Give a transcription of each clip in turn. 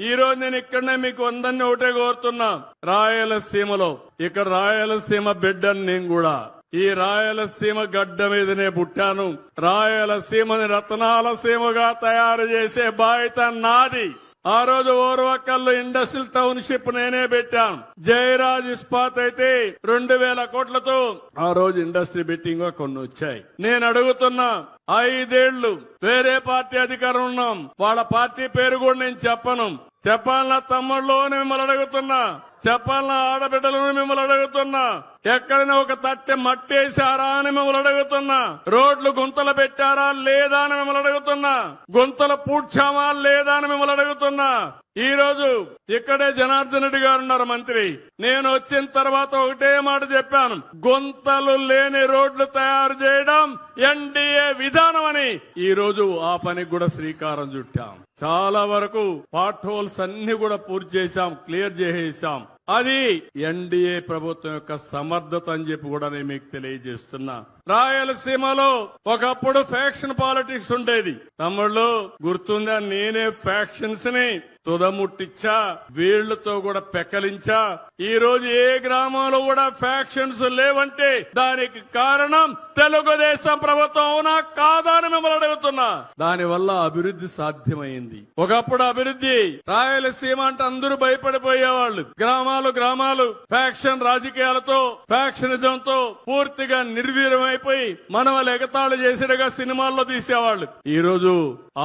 ఈ రోజు నేను ఇక్కడనే మీకు అందరినీ ఒకటే కోరుతున్నా. రాయలసీమలో ఇక్కడ రాయలసీమ బిడ్డని నేను కూడా. ఈ రాయలసీమ గడ్డ మీదనే పుట్టాను. రాయలసీమని రత్నాల సీమగా తయారు చేసే బాధ్యత నాది. ఆ రోజు ఓర్వకల్లు ఇండస్ట్రియల్ టౌన్షిప్ నేనే పెట్టాను. జయరాజ్ ఇస్పాత్ అయితే రెండు వేల కోట్లతో ఆ రోజు ఇండస్ట్రీ బెట్టింగ్ కొన్ని వచ్చాయి. నేను అడుగుతున్నా ఐదేళ్ళు వేరే పార్టీ అధికారం ఉన్నాం. వాళ్ళ పార్టీ పేరు కూడా నేను చెప్పను. చెప్పాలన్న తమ్ముళ్ళు మిమ్మల్ని అడుగుతున్నా. చెప్పాలన్న ఆడబిడ్డలను మిమ్మల్ని అడుగుతున్నా. ఎక్కడైనా ఒక తట్టె మట్టేశారా అని మిమ్మల్ని అడుగుతున్నా. రోడ్లు గుంతలు పెట్టారా లేదా అని మిమ్మల్ని అడుగుతున్నా. గుంతలు పూడ్చామా లేదా అని మిమ్మల్ని అడుగుతున్నా. ఈ రోజు ఇక్కడే జనార్దన్ రెడ్డి గారు ఉన్నారు మంత్రి. నేను వచ్చిన తర్వాత ఒకటే మాట చెప్పాను. గుంతలు లేని రోడ్లు తయారు చేయడం ఎన్డీఏ విధానం అని. ఈ రోజు ఆ పనికి కూడా శ్రీకారం చుట్టాం. చాలా వరకు పార్ట్ హోల్స్ అన్ని కూడా పూర్తి చేశాం క్లియర్ చేసేసాం. అది ఎన్డీఏ ప్రభుత్వం యొక్క సమర్థత అని చెప్పి కూడా నేను మీకు తెలియజేస్తున్నా. రాయలసీమలో ఒకప్పుడు ఫ్యాక్షన్ పాలిటిక్స్ ఉండేది. తమ్ముళ్ళు గుర్తుందా? నేనే ఫ్యాక్షన్స్ని తుదముట్టించా వీళ్ళతో కూడా పెకలించా. ఈ రోజు ఏ గ్రామంలో కూడా ఫ్యాక్షన్స్ లేవంటే దానికి కారణం తెలుగుదేశం ప్రభుత్వం అవునా కాదా అని మిమ్మల్ని అడుగుతున్నా. దాని వల్ల అభివృద్ధి సాధ్యమైంది. ఒకప్పుడు అభివృద్ధి రాయలసీమ అంటే అందరూ భయపడిపోయేవాళ్ళు. గ్రామాలు గ్రామాలు ఫ్యాక్షన్ రాజకీయాలతో ఫ్యాక్షనిజంతో పూర్తిగా నిర్వీర్యమైపోయి మనం వాళ్ళు ఎగతాళి చేసేట్టుగా సినిమాల్లో తీసేవాళ్ళు. ఈ రోజు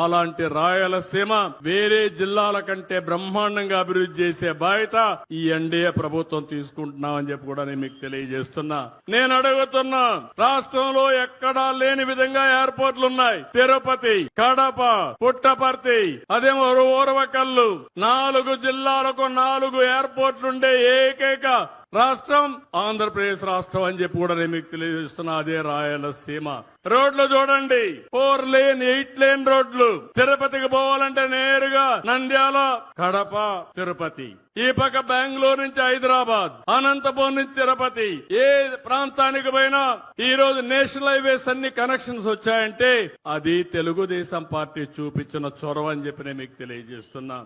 అలాంటి రాయలసీమ వేరే జిల్లాల కంటే బ్రహ్మాండంగా అభివృద్ధి చేసే బాధ్యత ఈ ఎన్డీఏ ప్రభుత్వం తీసుకుంటున్నామని చెప్పి కూడా నేను మీకు తెలియజేస్తున్నా. నేను అడుగుతున్నా రాష్ట్రంలో ఎక్కడా లేని విధంగా ఎయిర్పోర్ట్లు ఉన్నాయి తిరుపతి కడప పుట్టపర్తి అదేమో ఊరవకల్లు నాలుగు జిల్లాలకు నాలుగు ఎయిర్పోర్ట్లుండే ఏకైక రాష్ట్రం ఆంధ్రప్రదేశ్ రాష్ట్రం అని చెప్పి కూడా నేను మీకు తెలియజేస్తున్నా అదే రాయలసీమ. రోడ్లు చూడండి. ఫోర్ లేన్ ఎయిట్ లేన్ రోడ్లు. తిరుపతికి పోవాలంటే నేరుగా నంద్యాల కడప తిరుపతి. ఈ పక్క బెంగళూరు నుంచి హైదరాబాద్ అనంతపురం నుంచి తిరుపతి. ఏ ప్రాంతానికి పోయినా ఈ రోజు నేషనల్ హైవేస్ అన్ని కనెక్షన్స్ వచ్చాయంటే అది తెలుగుదేశం పార్టీ చూపించిన చొరవ అని చెప్పి నేను మీకు తెలియజేస్తున్నా.